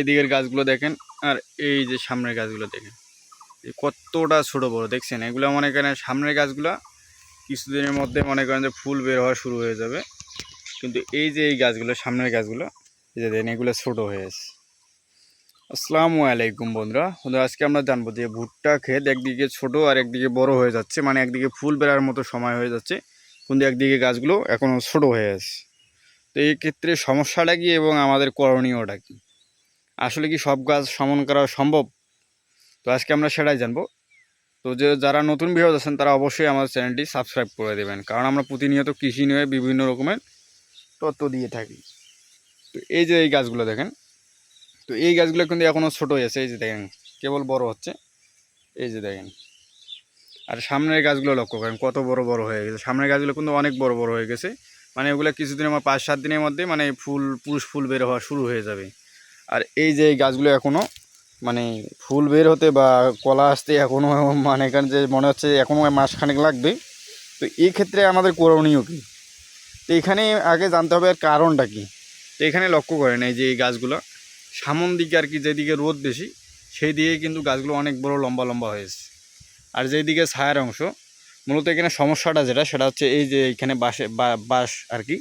এদিকের গাছগুলো দেখেন, আর এই যে সামনের গাছগুলো দেখেন। কতটা ছোট বড়, দেখছেন? এগুলো মনে করেন সামনের গাছগুলো কিছুদিনের মধ্যে মনে করেন যে ফুল বের হওয়া শুরু হয়ে যাবে। কিন্তু এই যে এই গাছগুলো, সামনের গাছগুলো, এই যে দেখেন, এগুলো ছোটো হয়ে আছে। আসসালামু আলাইকুম বন্ধুরা। বন্ধুরা, আজকে আমরা জানব যে ভুট্টা ক্ষেত একদিকে ছোট আর একদিকে বড় হয়ে যাচ্ছে মানে একদিকে ফুল বেরার মতো সময় হয়ে যাচ্ছে, কিন্তু একদিকে গাছগুলো এখনও ছোট হয়ে আছে। তো এই ক্ষেত্রে সমস্যাটা কি এবং আমাদের করণীয়টা কি? আসলে কি সব গাছ সমান করা সম্ভব? তো আজকে আমরা সেটাই জানব। তো যে যারা নতুন ভিডিও আছেন, তারা অবশ্যই আমাদের চ্যানেলটি সাবস্ক্রাইব করে দেবেন। কারণ আমরা প্রতিনিয়ত কৃষি নিয়ে বিভিন্ন রকমের তথ্য দিয়ে থাকি। তো এই যে এই গাছগুলো দেখেন, তো এই গাছগুলো কিন্তু এখনও ছোটো হয়েছে এই যে দেখেন, কেবল বড় হচ্ছে। এই যে দেখেন, আর সামনের গাছগুলো লক্ষ্য করেন, কত বড় বড় হয়ে গেছে। সামনের গাছগুলো কিন্তু অনেক বড় বড় হয়ে গেছে। মানে ওগুলো কিছুদিনের আমার পাঁচ সাত দিনের মধ্যে মানে ফুল, পুরুষ ফুল বের হওয়া শুরু হয়ে যাবে। আর এই যে গাছগুলো এখনও মানে ফুল বের হতে বা কলা আসতে এখনও মানে এখানে যে মনে হচ্ছে এখনও মাসখানেক লাগবে। তো এই ক্ষেত্রে আমাদের করণীয় কী? তো এখানে আগে জানতে হবে আর কারণটা কী? তো এখানে লক্ষ্য করেন এই যে এই গাছগুলো, সামন দিকে আর কি যেদিকে রোদ বেশি, সেই দিকে কিন্তু গাছগুলো অনেক বড় লম্বা লম্বা হয়েছে আর যেদিকে ছায়ার অংশ, মূলত এখানে সমস্যাটা যেটা, সেটা হচ্ছে এই যে এখানে বাঁশে বাঁশ আর কি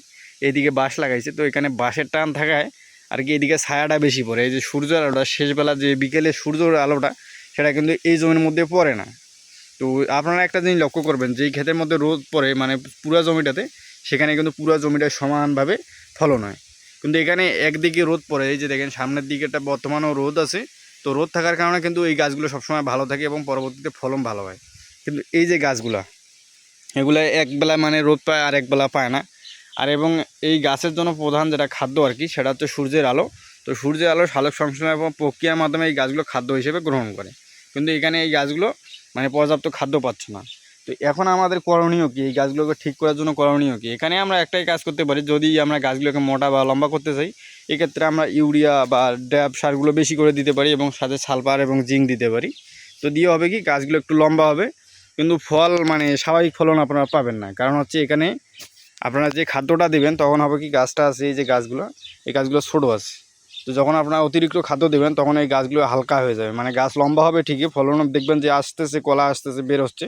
এইদিকে বাঁশ লাগাইছে। তো এখানে বাঁশের টান থাকায় আর কি এদিকে ছায়াটা বেশি পড়ে। এই যে সূর্যের আলোটা, শেষবেলা যে বিকেলে সূর্যের আলোটা, সেটা কিন্তু এই জমির মধ্যে পড়ে না। তো আপনারা একটা জিনিস লক্ষ্য করবেন, যেই ক্ষেতের মধ্যে রোদ পড়ে মানে পুরা জমিটাতে, সেখানে কিন্তু পুরা জমিটা সমানভাবে ফলন হয়। কিন্তু এখানে একদিকে রোদ পড়ে, এই যে দেখেন সামনের দিকে একটা বর্তমানেও রোদ আছে, তো রোদ থাকার কারণে কিন্তু এই গাছগুলো সবসময় ভালো থাকে এবং পরবর্তীতে ফলন ভালো হয়। কিন্তু এই যে গাছগুলা, এগুলো একবেলা মানে রোদ পায় আর একবেলা পায় না। আর এবং এই গাছের জন্য প্রধান যেটা খাদ্য আর কি, সেটা হচ্ছে সূর্যের আলো। তো সূর্যের আলো সালোক সংশ্লেষণ এবং প্রক্রিয়ার মাধ্যমে এই গাছগুলো খাদ্য হিসেবে গ্রহণ করে। কিন্তু এখানে এই গাছগুলো মানে পর্যাপ্ত খাদ্য পাচ্ছে না। তো এখন আমাদের করণীয় কি? এই গাছগুলোকে ঠিক করার জন্য করণীয় কি? এখানে আমরা একটাই কাজ করতে পারি, যদি আমরা গাছগুলোকে মোটা বা লম্বা করতে চাই, এক্ষেত্রে আমরা ইউরিয়া বা ড্যাব সারগুলো বেশি করে দিতে পারি এবং সাথে সালফার এবং জিঙ্ক দিতে পারি। তো দিয়ে হবে কি, গাছগুলো একটু লম্বা হবে, কিন্তু ফল মানে স্বাভাবিক ফলন আপনারা পাবেন না। কারণ হচ্ছে এখানে আপনারা যে খাদ্যটা দেবেন, তখন হবে কি গাছটা আছে, এই যে গাছগুলো, এই গাছগুলো ছোটো আছে। তো যখন আপনারা অতিরিক্ত খাদ্য দেবেন, তখন এই গাছগুলো হালকা হয়ে যাবে। মানে গাছ লম্বা হবে ঠিকই ফলন দেখবেন যে আসতেছে, কলা আসতেছে, বের হচ্ছে,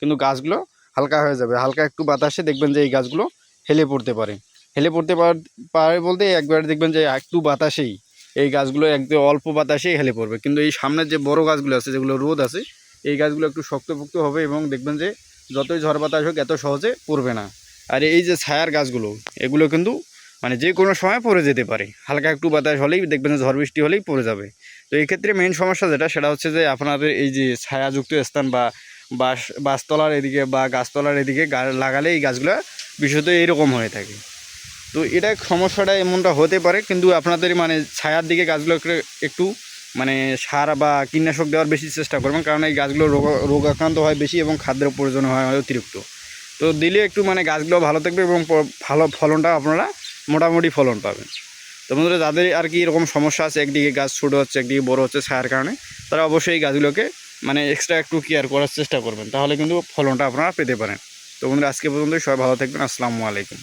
কিন্তু গাছগুলো হালকা হয়ে যাবে। হালকা একটু বাতাসে দেখবেন যে এই গাছগুলো হেলে পড়তে পারে। হেলে পড়তে পার- বলতে একবার দেখবেন যে একটু বাতাসেই এই গাছগুলো একদম অল্প বাতাসেই হেলে পড়বে। কিন্তু এই সামনের যে বড় গাছগুলো আছে, যেগুলো রোদ আছে, এই গাছগুলো একটু শক্তপোক্ত হবে এবং দেখবেন যে যতই ঝড় বাতাস হোক, এত সহজে পড়বে না। আর এই যে ছায়ার গাছগুলো, এগুলো কিন্তু মানে যে কোনো সময় পড়ে যেতে পারে। হালকা একটু বাতাস হলেই দেখবেন যে ঝড় বৃষ্টি হলেই পড়ে যাবে। তো এই ক্ষেত্রে মেইন সমস্যা যেটা, সেটা হচ্ছে যে আপনাদের এই যে ছায়াযুক্ত স্থান বা বাস, বাসতলার এদিকে বা গাছতলার এদিকে লাগালে এই গাছগুলো বিশেষত এইরকম হয়ে থাকে। তো এটা সমস্যাটা এমনটা হতে পারে, কিন্তু আপনাদের মানে ছায়ার দিকে গাছগুলো একটু- মানে সার বা কীটনাশক দেওয়ার বেশি চেষ্টা করবেন, কারণ এই গাছগুলো রোগ রোগ আক্রান্ত হয় বেশি এবং খাদ্যের প্রয়োজন হয় অতিরিক্ত। তো দিলে একটু মানে গাছগুলো ভালো থাকবে এবং ভালো ফলনটা আপনারা মোটামুটি ফলন পাবেন। তো বন্ধুরা, যাদের আর কি এরকম সমস্যা আছে, একদিকে গাছ ছোটো হচ্ছে, একদিকে বড় হচ্ছে ছায়ার কারণে, তারা অবশ্যই গাছগুলোকে মানে এক্সট্রা একটু কেয়ার করার চেষ্টা করবেন। তাহলে কিন্তু ফলনটা আপনারা পেতে পারেন। তো বন্ধুরা, আজকে পর্যন্ত সবাই ভালো থাকবেন। আসসালামু আলাইকুম।